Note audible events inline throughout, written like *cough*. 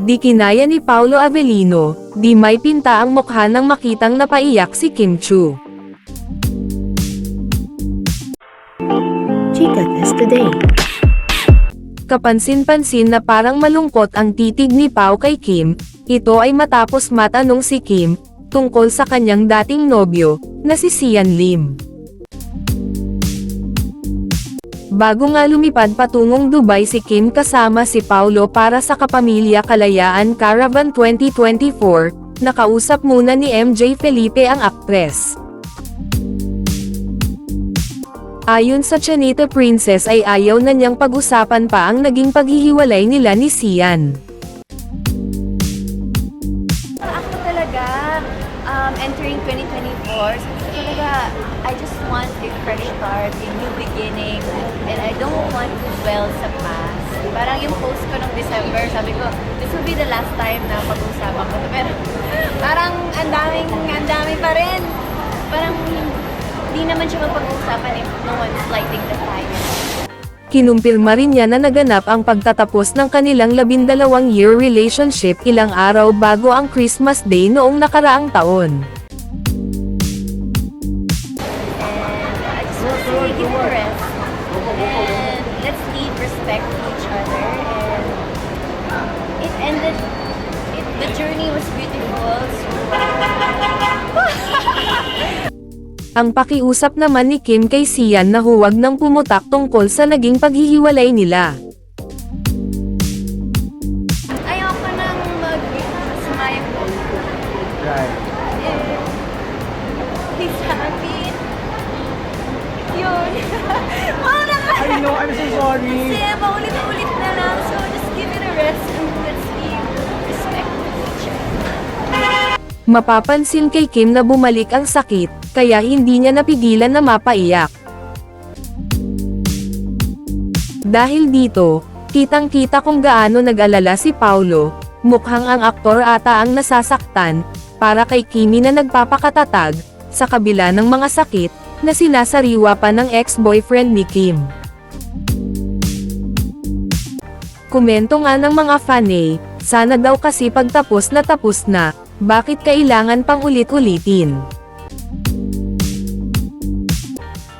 Di kinaya ni Paulo Avellino, di may pinta ang mukha nang makitang napaiyak si Kim Chu. Chica Test Today. Kapansin-pansin na parang malungkot ang titig ni Pao kay Kim, ito ay matapos matanong si Kim, tungkol sa kanyang dating nobyo, na si Sian Lim. Bago nga lumipad patungong Dubai si Kim kasama si Paulo para sa Kapamilya Kalayaan Caravan 2024, nakausap muna ni MJ Felipe ang aktres. Ayon sa Chanita Princess ay ayaw na niyang pag-usapan pa ang naging paghihiwalay nila ni Sian. Ako talaga, um, entering 2024, so talaga, I just want a fresh start, a new beginning, and I don't want to dwell sa past. Parang yung post ko nung December, sabi ko, this will be the last time na pag-uusapan ko. *laughs* Pero parang ang daming, ang dami pa rin. Parang hindi naman siya mapag-uusapan if no one's lighting the fire. Kinumpirma rin niya na naganap ang pagtatapos ng kanilang labindalawang year relationship ilang araw bago ang Christmas Day noong nakaraang taon. Say, give a rest. And let's leave respect to each other. And it ended, it, the journey was beautiful. So, *laughs* Ang pakiusap naman ni Kim kay Sian na huwag nang pumutak tungkol sa naging paghihiwalay nila. ayoko nang mag-smile ko. Right. Yun. Wala na ka. I know, I'm so sorry. Kasi paulit-ulit na lang. So, just give it a rest and let's leave respect to each other. Mapapansin kay Kim na bumalik ang sakit, kaya hindi niya napigilan na mapaiyak. Dahil dito, kitang-kita kung gaano nag-alala si Paulo, mukhang ang aktor ata ang nasasaktan, para kay Kimi na nagpapakatatag, sa kabila ng mga sakit, na sinasariwa pa ng ex-boyfriend ni Kim. Komento nga ng mga fanay, sana daw kasi pagtapos na tapos na, bakit kailangan pang ulit-ulitin?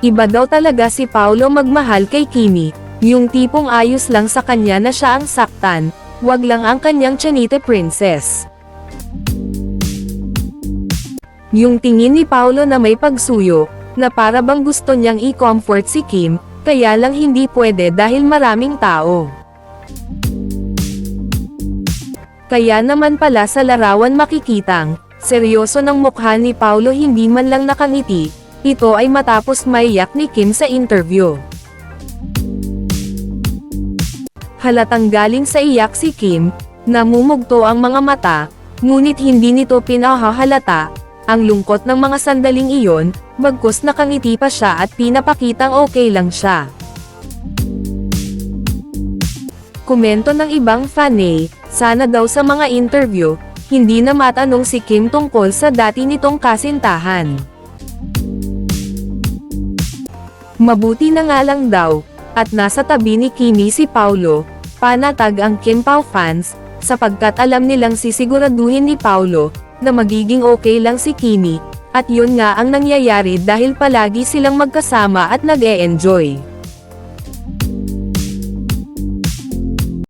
Iba daw talaga si Paulo magmahal kay Kimi, yung tipong ayos lang sa kanya na siya ang saktan, wag lang ang kanyang Chanite Princess. Yung tingin ni Paulo na may pagsuyo, na para bang gusto niyang i-comfort si Kim, kaya lang hindi pwede dahil maraming tao. Kaya naman pala sa larawan makikitang, seryoso ng mukha ni Paulo hindi man lang nakangiti, ito ay matapos maiyak ni Kim sa interview. Halatang galing sa iyak si Kim, namumugto ang mga mata, ngunit hindi nito pinahahalata, ang lungkot ng mga sandaling iyon, bagkus nakangiti pa siya at pinapakitang okay lang siya. Komento ng ibang fanay, sana daw sa mga interview, hindi na matanong si Kim tungkol sa dati nitong kasintahan. Mabuti na nga lang daw, at nasa tabi ni Kimi si Paulo, panatag ang Kim Pao fans, sapagkat alam nilang sisiguraduhin ni Paulo, na magiging okay lang si Kimi, at yun nga ang nangyayari dahil palagi silang magkasama at nag-e-enjoy.